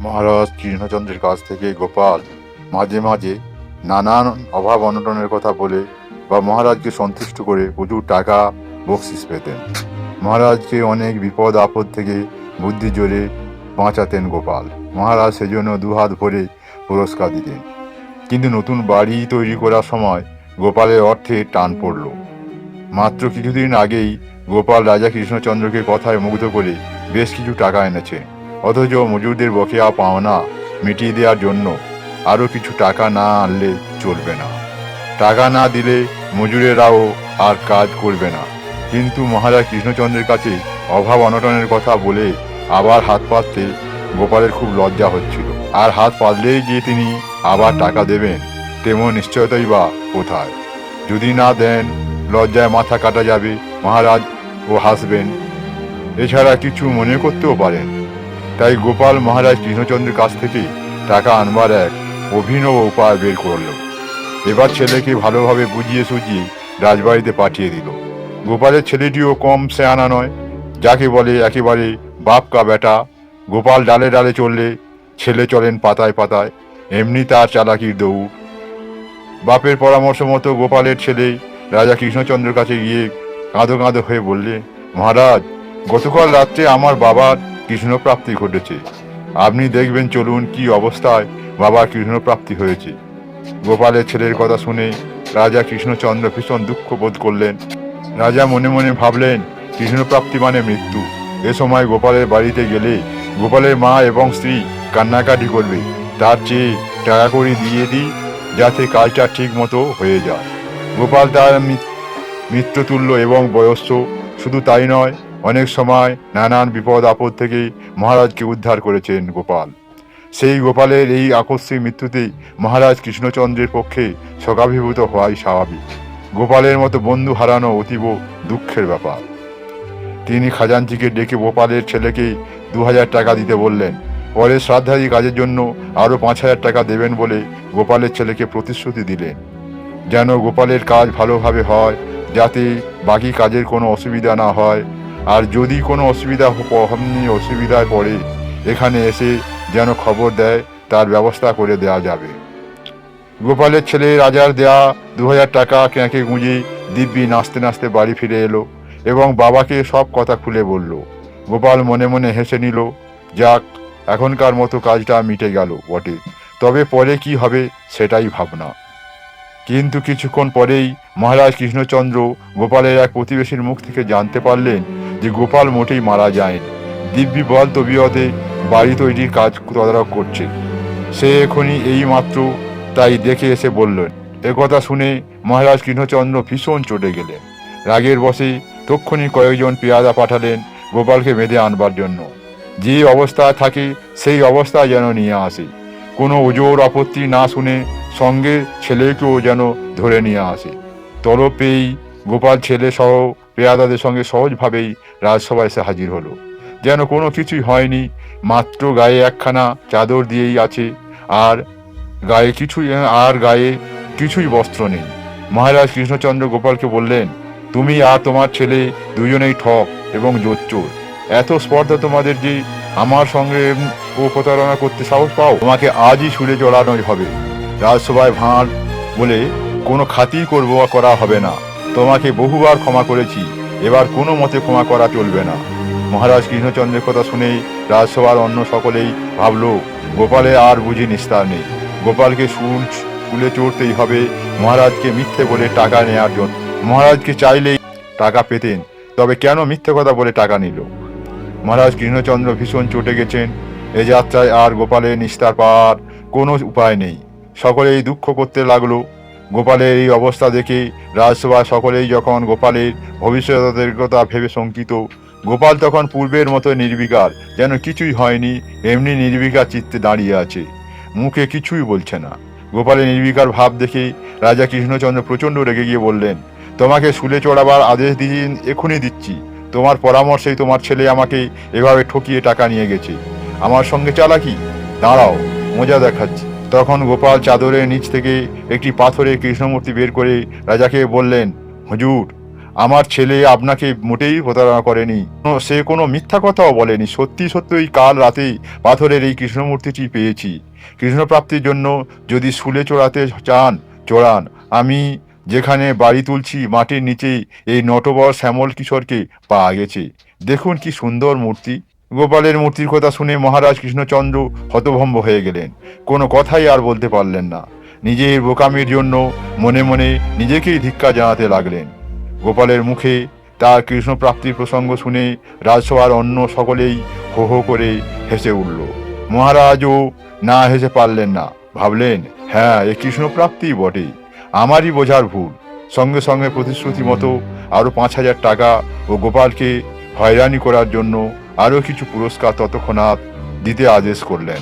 মহারাজ কৃষ্ণচন্দ্রের কাছ থেকে গোপাল মাঝে মাঝে নানান অভাব অনটনের কথা বলে বা মহারাজকে সন্তুষ্ট করে প্রচুর টাকা, বকশিস পেতেন। মহারাজকে অনেক বিপদ, আপদ থেকে বুদ্ধি জোরে বাঁচাতেন গোপাল। মহারাজ সেজন্য দুহাত ভরে পুরস্কার দিতেন। কিন্তু নতুন বাড়ি তৈরি করার সময় গোপালের অর্থে টান পড়ল। মাত্র কিছুদিন আগেই গোপাল রাজা কৃষ্ণচন্দ্রকে কথায় মুগ্ধ করে বেশ কিছু টাকা এনেছে অথচ মজুরদের বকেয়া পাওনা মিটিয়ে দেওয়ার জন্য আরও কিছু টাকা না আনলে চলবে না। টাকা না দিলে মজুরেরাও আর কাজ করবে না। কিন্তু মহারাজ কৃষ্ণচন্দ্রের কাছে অভাব অনটনের কথা বলে আবার হাত পাততে গোপালের খুব লজ্জা হচ্ছিল। আর হাত পাতলেই যে তিনি আবার টাকা দেবেন, তেমন নিশ্চয়তাই বা কোথায়? যদি না দেন, লজ্জায় মাথা কাটা যাবে মহারাজ ও হাসবেন। এছাড়া কিছু মনে করতেও পারেন। তাই গোপাল মহারাজ কৃষ্ণচন্দ্রের কাছ থেকে টাকা আনবার এক অভিনব উপায় বের করল। এবার ছেলেকে ভালোভাবে বুঝিয়ে সুঝিয়ে রাজবাড়িতে পাঠিয়ে দিল। গোপালের ছেলেটিও কম সে আনা নয়, যাকে বলে একেবারে বাপ কা বেটা। গোপাল ডালে ডালে চললে, ছেলে চলেন পাতায় পাতায়, এমনি তার চালাকির দৌড়। বাপের পরামর্শ মতো গোপালের ছেলে রাজা কৃষ্ণচন্দ্রের কাছে গিয়ে কাঁদো কাঁদো হয়ে বললে, মহারাজ, গতকাল রাত্রে আমার বাবার কৃষ্ণপ্রাপ্তি ঘটেছে। আপনি দেখবেন চলুন কি অবস্থায় বাবার কৃষ্ণপ্রাপ্তি হয়েছে। গোপালের ছেলের কথা শুনে রাজা কৃষ্ণচন্দ্র ভীষণ দুঃখ বোধ করলেন। রাজা মনে মনে ভাবলেন, কৃষ্ণপ্রাপ্তি মানে মৃত্যু। এ সময় গোপালের বাড়িতে গেলে গোপালের মা এবং স্ত্রী কান্নাকাটি করবে। তার চেয়ে টাকা করে দিয়ে দিই, যাতে কাজটা ঠিক মতো হয়ে যায়। গোপাল তার মিত্রতুল্য এবং বয়স্ক, শুধু তাই নয় অনেক সময় নানান বিপদ আপদ থেকে মহারাজকে উদ্ধার করেছেন গোপাল। সেই গোপালের এই আকস্মিক মৃত্যুতেই মহারাজ কৃষ্ণচন্দ্রের পক্ষে শোকাভিভূত হওয়াই স্বাভাবিক। গোপালের মতো বন্ধু হারানো অতীব দুঃখের ব্যাপার। তিনি খাজানজিকে ডেকে গোপালের ছেলেকে দু হাজার টাকা দিতে বললেন। পরে শ্রাদ্ধাদি কাজের জন্য আরও পাঁচ হাজার টাকা দেবেন বলে গোপালের ছেলেকে প্রতিশ্রুতি দিলেন। যেন গোপালের কাজ ভালোভাবে হয়, যাতে বাকি কাজের কোনো অসুবিধা না হয় আর যদি কোনো অসুবিধা হ- অসুবিধায় পড়ে, এখানে এসে যেন খবর দেয়, তার ব্যবস্থা করে দেওয়া যাবে। গোপালের ছেলে রাজার দেয়া দু হাজার টাকা কেঁকে গুঁজে দিব্যি নাচতে নাচতে বাড়ি ফিরে এলো এবং বাবাকে সব কথা খুলে বলল। গোপাল মনে মনে হেসে নিল, যাক, এখনকার মতো কাজটা মিটে গেল বটে, তবে পরে কি হবে সেটাই ভাবনা। কিন্তু কিছুক্ষণ পরেই মহারাজ কৃষ্ণচন্দ্র গোপালের এক প্রতিবেশীর মুখ থেকে জানতে পারলেন যে গোপাল মোটেই মারা যায়নি। দিব্যি বল তবিয়তে বাড়ি তৈরির কাজ তদারক করছে। সে এখনই এই মাত্র তাই দেখে এসে বললেন একথা শুনে মহারাজ কৃষ্ণচন্দ্র ভীষণ চটে গেলেন। রাগের বসে তক্ষণি কয়েকজন পেয়াদা পাঠালেন গোপালকে বেঁধে আনবার জন্য। যে অবস্থায় থাকে, সেই অবস্থায় যেন নিয়ে আসে। কোনো ওজোর আপত্তি না শুনে সঙ্গে ছেলেকেও যেন ধরে নিয়ে আসে। তলব পেয়েই গোপাল ছেলে সহ পেয়াদাদের সঙ্গে সহজভাবেই রাজসভায় এসে হাজির হলো। যেন কোনো কিছুই হয়নি, মাত্র গায়ে একখানা চাদর দিয়েই আছে, আর গায়ে কিছুই, আর গায়ে কিছুই বস্ত্র নেই। মহারাজ কৃষ্ণচন্দ্র গোপালকে বললেন, তুমি আর তোমার ছেলে দুজনেই ঠক এবং জোচ্চোর। এত স্পর্ধা তোমাদের যে আমার সঙ্গে ও প্রতারণা করতে সাহস পাও, তোমাকে আজই সুরে চড়ানোই হবে। রাজসভায় ভাঁড় বলে কোনো খাতির করব করা হবে না। তোমাকে বহুবার ক্ষমা করেছি। এবার কোনো মতে ক্ষমা করা চলবে না। মহারাজ কৃষ্ণচন্দ্রের কথা শুনেই রাজসভার অন্য সকলেই ভাবল, গোপালে আর বুঝি নিস্তার নেই। গোপালকে সুল স্কুলে চড়তেই হবে। মহারাজকে মিথ্যে বলে টাকা নেওয়ার জন্য। মহারাজকে চাইলেই টাকা পেতেন, তবে কেন মিথ্যে কথা বলে টাকা নিল? মহারাজ কৃষ্ণচন্দ্র ভীষণ চটে গেছেন। এ যাত্রায় আর গোপালের নিস্তার পাওয়ার কোনো উপায় নেই। সকলেই দুঃখ করতে লাগল। গোপালের এই অবস্থা দেখে রাজসভা সকলেই যখন গোপালের ভবিষ্যতের কথা ভেবে শঙ্কিত, গোপাল তখন পূর্বের মতো নির্বিকার, যেন কিছুই হয়নি, এমনি নির্বিকার চিত্তে দাঁড়িয়ে আছে। মুখে কিছুই বলছে না। গোপালের নির্বিকার ভাব দেখে রাজা কৃষ্ণচন্দ্র প্রচণ্ড রেগে গিয়ে বললেন, তোমাকে শুলে চড়াবার আদেশ দিয়ে এখনই দিচ্ছি। তোমার পরামর্শেই তোমার ছেলে আমাকে এভাবে ঠকিয়ে টাকা নিয়ে গেছে। আমার সঙ্গে চালাকি? দাঁড়াও, মজা দেখাচ্ছি। তখন গোপাল চাদরের নিচ থেকে একটি পাথরে কৃষ্ণমূর্তি বের করে রাজাকে বললেন, হুজুর, আমার ছেলে আপনাকে মোটেই প্রতারণা করেনি। সে কোনো মিথ্যা কথাও বলেনি। সত্যি সত্যই কাল রাতে পাথরের এই কৃষ্ণমূর্তিটি পেয়েছি। কৃষ্ণপ্রাপ্তির জন্য যদি শুলে চড়াতে চান, চড়ান। আমি যেখানে বাড়ি তুলছি, মাটির নিচেই এই নটবর শ্যামল কিশোরকে পাওয়া গেছে। দেখুন কি সুন্দর মূর্তি। গোপালের মূর্তির কথা শুনে মহারাজ কৃষ্ণচন্দ্র হতভম্ব হয়ে গেলেন। কোনো কথাই আর বলতে পারলেন না। নিজের বোকামির জন্য মনে মনে নিজেকেই ধিক্কা জানাতে লাগলেন। গোপালের মুখে তার কৃষ্ণপ্রাপ্তির প্রসঙ্গ শুনে রাজসভার অন্য সকলেই হো হো করে হেসে উঠল। মহারাজও না হেসে পারলেন না। ভাবলেন হ্যাঁ এ কৃষ্ণপ্রাপ্তি বটে। আমারই বোঝার ভুল। সঙ্গে সঙ্গে প্রতিশ্রুতি মতো আরও পাঁচ হাজার টাকা ও গোপালকে হয়রানি করার জন্য আরও কিছু পুরস্কার তৎক্ষণাৎ দিতে আদেশ করলেন।